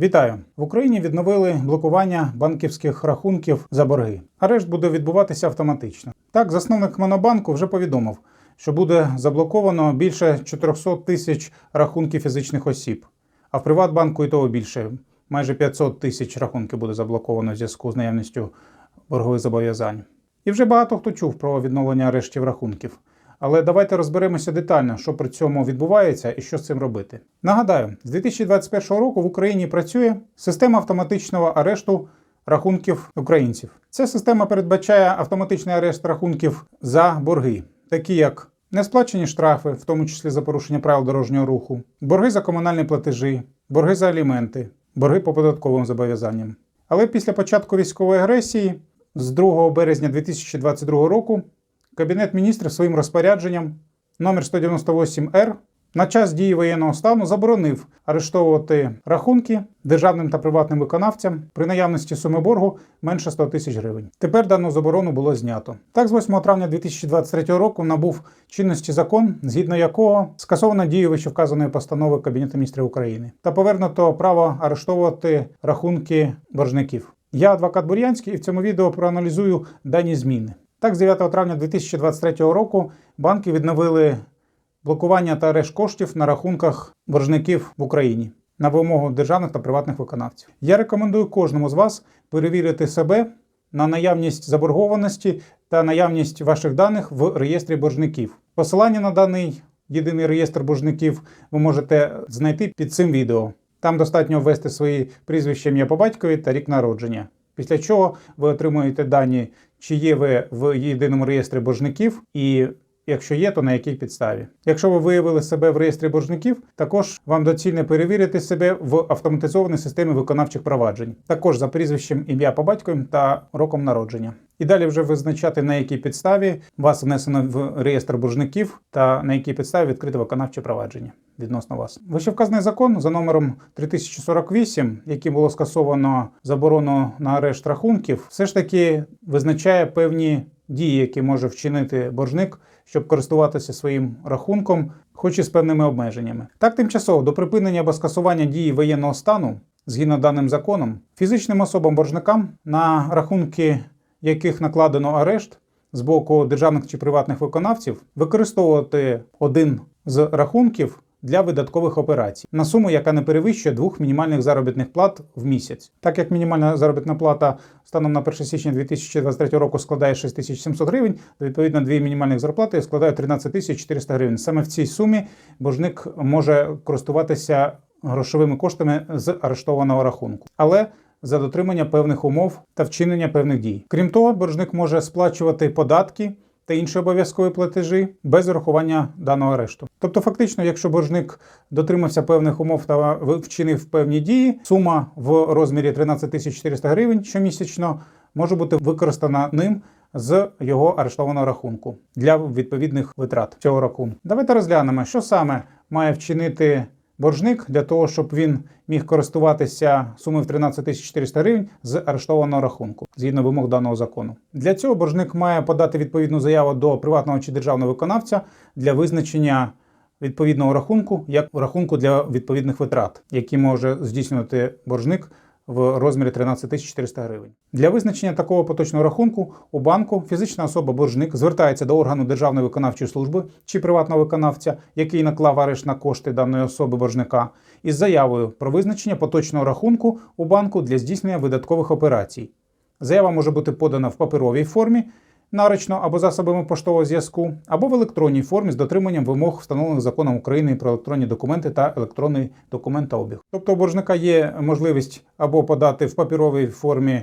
Вітаю в Україні. Відновили блокування банківських рахунків за борги. Арешт буде відбуватися автоматично. Так, засновник Монобанку вже повідомив, що буде заблоковано більше 400 тисяч рахунків фізичних осіб, а в Приватбанку і того більше майже 500 тисяч рахунків буде заблоковано в зв'язку з наявністю боргових зобов'язань. І вже багато хто чув про відновлення арештів рахунків. Але давайте розберемося детально, що при цьому відбувається і що з цим робити. Нагадаю, з 2021 року в Україні працює система автоматичного арешту рахунків українців. Ця система передбачає автоматичний арешт рахунків за борги, такі як несплачені штрафи, в тому числі за порушення правил дорожнього руху, борги за комунальні платежі, борги за аліменти, борги по податковим зобов'язанням. Але після початку військової агресії з 2 березня 2022 року Кабінет міністрів своїм розпорядженням номер 198 р на час дії воєнного стану заборонив арештовувати рахунки державним та приватним виконавцям при наявності суми боргу менше 100 тисяч гривень. Тепер дану заборону було знято. Так, з 8 травня 2023 року набув чинності закон, згідно якого скасовано дію вищевказаної постанови Кабінету міністрів України та повернуто право арештовувати рахунки боржників. Я адвокат Бур'янський і в цьому відео проаналізую дані зміни. Так, з 9 травня 2023 року банки відновили блокування та арешт коштів на рахунках боржників в Україні на вимогу державних та приватних виконавців. Я рекомендую кожному з вас перевірити себе на наявність заборгованості та наявність ваших даних в реєстрі боржників. Посилання на даний єдиний реєстр боржників ви можете знайти під цим відео. Там достатньо ввести свої прізвища, ім'я по батькові та рік народження. Після чого ви отримуєте дані, чи є ви в єдиному реєстрі боржників, і якщо є, то на якій підставі. Якщо ви виявили себе в реєстрі боржників, також вам доцільно перевірити себе в автоматизованій системі виконавчих проваджень, також за прізвищем, ім'я по батькові та роком народження. І далі вже визначати, на якій підставі вас внесено в реєстр боржників та на якій підставі відкрите виконавче провадження відносно вас. Вищевказаний закон за номером 3048, яким було скасовано заборону на арешт рахунків, все ж таки визначає певні дії, які може вчинити боржник, щоб користуватися своїм рахунком, хоч і з певними обмеженнями. Так, тимчасово до припинення або скасування дії воєнного стану, згідно даним законом, фізичним особам-боржникам на рахунки яких накладено арешт з боку державних чи приватних виконавців, використовувати один з рахунків для видаткових операцій на суму, яка не перевищує двох мінімальних заробітних плат в місяць. Так як мінімальна заробітна плата станом на 1 січня 2023 року складає 6700 гривень, то відповідно дві мінімальних зарплати складають 13 400 гривень. Саме в цій сумі боржник може користуватися грошовими коштами з арештованого рахунку. Але за дотримання певних умов та вчинення певних дій. Крім того, боржник може сплачувати податки та інші обов'язкові платежі без урахування даного арешту. Тобто, фактично, якщо боржник дотримався певних умов та вчинив певні дії, сума в розмірі 13 400 гривень щомісячно може бути використана ним. З його арештованого рахунку для відповідних витрат цього рахунку. Давайте розглянемо, що саме має вчинити боржник для того, щоб він міг користуватися сумою в 13 400 гривень з арештованого рахунку згідно вимог даного закону. Для цього боржник має подати відповідну заяву до приватного чи державного виконавця для визначення відповідного рахунку як рахунку для відповідних витрат, які може здійснювати боржник в розмірі 13 400 гривень. Для визначення такого поточного рахунку у банку фізична особа-боржник звертається до органу Державної виконавчої служби чи приватного виконавця, який наклав арешт на кошти даної особи боржника, із заявою про визначення поточного рахунку у банку для здійснення видаткових операцій. Заява може бути подана в паперовій формі нарочно або засобами поштового зв'язку, або в електронній формі з дотриманням вимог, встановлених законом України про електронні документи та електронний документообіг. Тобто у боржника є можливість або подати в паперовій формі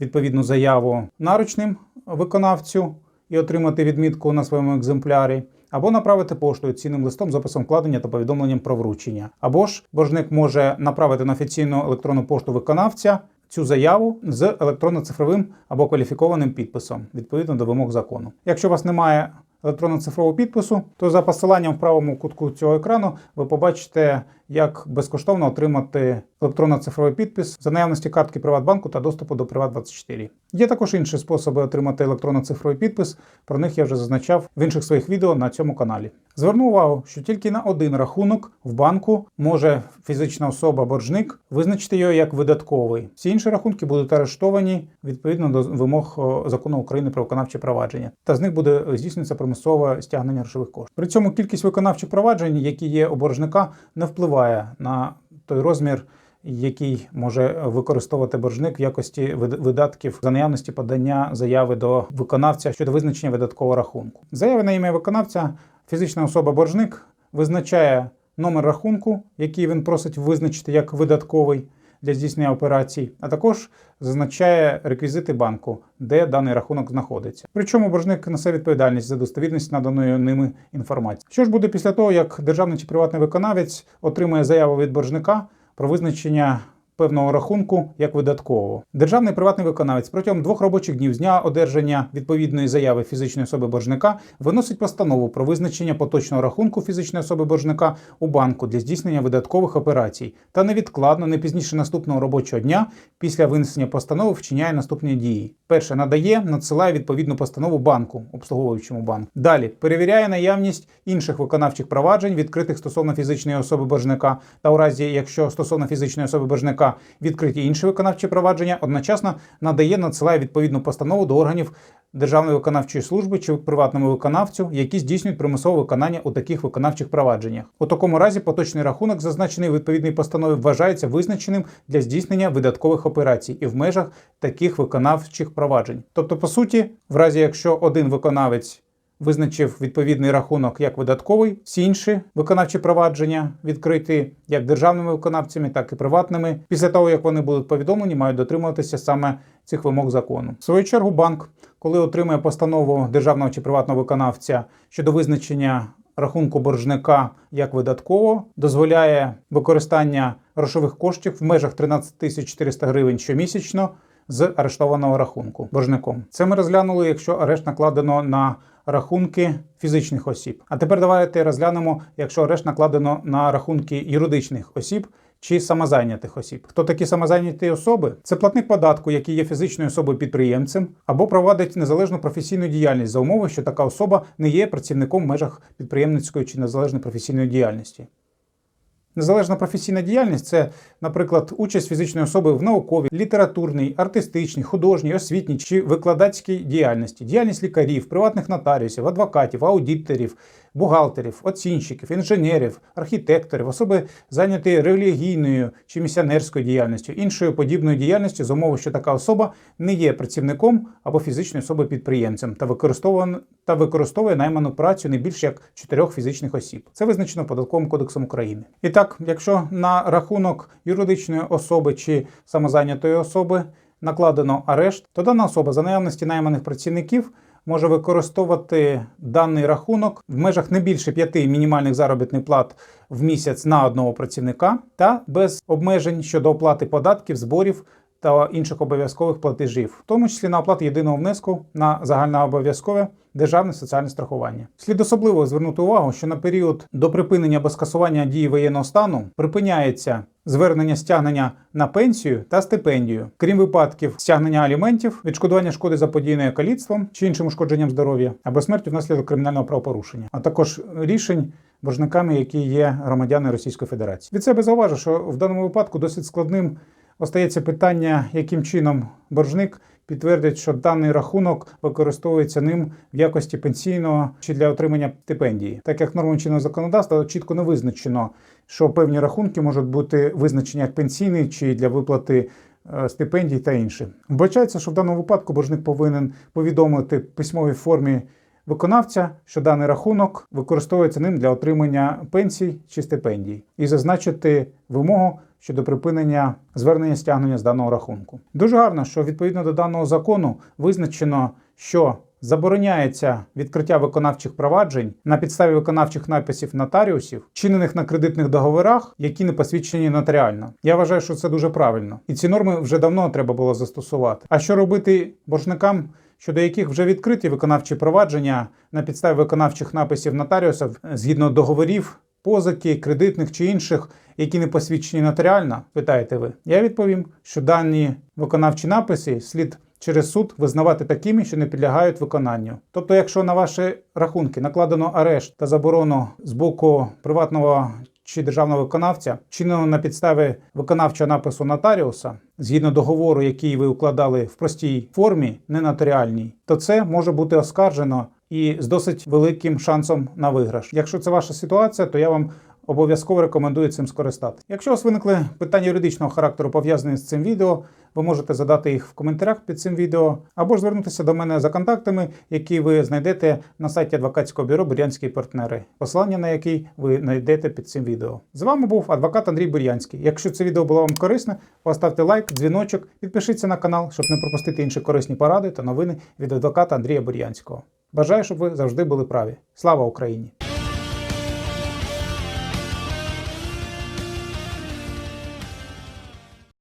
відповідну заяву наручним виконавцю і отримати відмітку на своєму екземплярі. Або направити поштою цінним листом з описом вкладення та повідомленням про вручення. Або ж боржник може направити на офіційну електронну пошту виконавця цю заяву з електронно-цифровим або кваліфікованим підписом відповідно до вимог закону. Якщо у вас немає електронно-цифрового підпису, то за посиланням в правому кутку цього екрану ви побачите, як безкоштовно отримати електронно-цифровий підпис за наявності картки Приватбанку та доступу до Приват24. Є також інші способи отримати електронно-цифровий підпис. Про них я вже зазначав в інших своїх відео на цьому каналі. Зверну увагу, що тільки на один рахунок в банку може фізична особа-боржник визначити його як видатковий. Всі інші рахунки будуть арештовані відповідно до вимог закону України про виконавче провадження, та з них буде здійснюватися примусове стягнення грошових коштів. При цьому кількість виконавчих проваджень, які є у боржника, не впливає на той розмір. Який може використовувати боржник в якості видатків за наявності подання заяви до виконавця щодо визначення видаткового рахунку. Заяви на ім'я виконавця фізична особа боржник визначає номер рахунку, який він просить визначити як видатковий для здійснення операцій, а також зазначає реквізити банку, де даний рахунок знаходиться. Причому боржник несе відповідальність за достовірність наданої ними інформації. Що ж буде після того, як державний чи приватний виконавець отримає заяву від боржника про визначення певного рахунку як видаткового. Державний приватний виконавець протягом двох робочих днів з дня одержання відповідної заяви фізичної особи боржника виносить постанову про визначення поточного рахунку фізичної особи боржника у банку для здійснення видаткових операцій та невідкладно, не пізніше наступного робочого дня після винесення постанови вчиняє наступні дії: перше надає, надсилає відповідну постанову банку, обслуговуючому банку. Далі перевіряє наявність інших виконавчих проваджень, відкритих стосовно фізичної особи боржника, та у разі, якщо стосовно фізичної особи боржника відкриті інші виконавчі провадження, одночасно надає, надсилає відповідну постанову до органів Державної виконавчої служби чи приватному виконавцю, які здійснюють примусове виконання у таких виконавчих провадженнях. У такому разі поточний рахунок, зазначений у відповідній постанові, вважається визначеним для здійснення видаткових операцій і в межах таких виконавчих проваджень. Тобто, по суті, в разі якщо один виконавець визначив відповідний рахунок як видатковий, всі інші виконавчі провадження відкриті як державними виконавцями, так і приватними. Після того як вони будуть повідомлені, мають дотримуватися саме цих вимог закону. В свою чергу, банк, коли отримує постанову державного чи приватного виконавця щодо визначення рахунку боржника як видатково, дозволяє використання грошових коштів в межах 13 400 гривень щомісячно з арештованого рахунку боржником. Це ми розглянули, якщо арешт накладено на рахунки фізичних осіб. А тепер давайте розглянемо, якщо арешт накладено на рахунки юридичних осіб. Чи самозайнятих осіб. Хто такі самозайняті особи? Це платник податку, який є фізичною особою підприємцем, або провадить незалежну професійну діяльність за умови, що така особа не є працівником в межах підприємницької чи незалежної професійної діяльності. Незалежна професійна діяльність це, наприклад, участь фізичної особи в науковій, літературній, артистичній, художній, освітній чи викладацькій діяльності, діяльність лікарів, приватних нотаріусів, адвокатів, аудиторів, бухгалтерів, оцінщиків, інженерів, архітекторів, особи зайняті релігійною чи місіонерською діяльністю, іншою подібною діяльністю за умови, що така особа не є працівником або фізичною особою підприємцем та використовує, та використовує найману працю не більше як чотирьох фізичних осіб. Це визначено податковим кодексом України. І так, якщо на рахунок юридичної особи чи самозайнятої особи накладено арешт, то дана особа за наявності найманих працівників може використовувати даний рахунок в межах не більше п'яти мінімальних заробітних плат в місяць на одного працівника та без обмежень щодо оплати податків, зборів та інших обов'язкових платежів, в тому числі на оплату єдиного внеску на загальнообов'язкове державне соціальне страхування. Слід особливо звернути увагу, що на період до припинення або скасування дії воєнного стану припиняється звернення стягнення на пенсію та стипендію, крім випадків стягнення аліментів, відшкодування шкоди заподіяної каліцтвом чи іншим ушкодженням здоров'я або смертю внаслідок кримінального правопорушення, а також рішень. Боржниками, які є громадяни Російської Федерації, від себе зауважу, що в даному випадку досить складним остається питання, яким чином боржник підтвердить, що даний рахунок використовується ним в якості пенсійного чи для отримання стипендії, так як нормами чинного законодавства чітко не визначено, що певні рахунки можуть бути визначені як пенсійний чи для виплати е, стипендій та інше. Вбачається, що в даному випадку боржник повинен повідомити в письмовій формі виконавця, що даний рахунок використовується ним для отримання пенсій чи стипендій, і зазначити вимогу щодо припинення звернення стягнення з даного рахунку. Дуже гарно, що відповідно до даного закону визначено, що забороняється відкриття виконавчих проваджень на підставі виконавчих написів нотаріусів, чинених на кредитних договорах, які не посвідчені нотаріально. Я вважаю, що це дуже правильно, і ці норми вже давно треба було застосувати. А що робити боржникам? Щодо яких вже відкриті виконавчі провадження на підставі виконавчих написів нотаріусів згідно договорів, позики, кредитних чи інших, які не посвідчені нотаріально, питаєте ви. Я відповім, що дані виконавчі написи слід через суд визнавати такими, що не підлягають виконанню. Тобто, якщо на ваші рахунки накладено арешт та заборону з боку приватного чи державного виконавця, чинено на підставі виконавчого напису нотаріуса, згідно договору, який ви укладали в простій формі, не нотаріальній, то це може бути оскаржено і з досить великим шансом на виграш. Якщо це ваша ситуація, то я вам обов'язково рекомендую цим скористатися. Якщо у вас виникли питання юридичного характеру пов'язані з цим відео, ви можете задати їх в коментарях під цим відео, або ж звернутися до мене за контактами, які ви знайдете на сайті адвокатського бюро Бурянські партнери, посилання на який ви знайдете під цим відео. З вами був адвокат Андрій Бурянський. Якщо це відео було вам корисне, поставте лайк, дзвіночок, підпишіться на канал, щоб не пропустити інші корисні поради та новини від адвоката Андрія Бурянського. Бажаю, щоб ви завжди були праві. Слава Україні!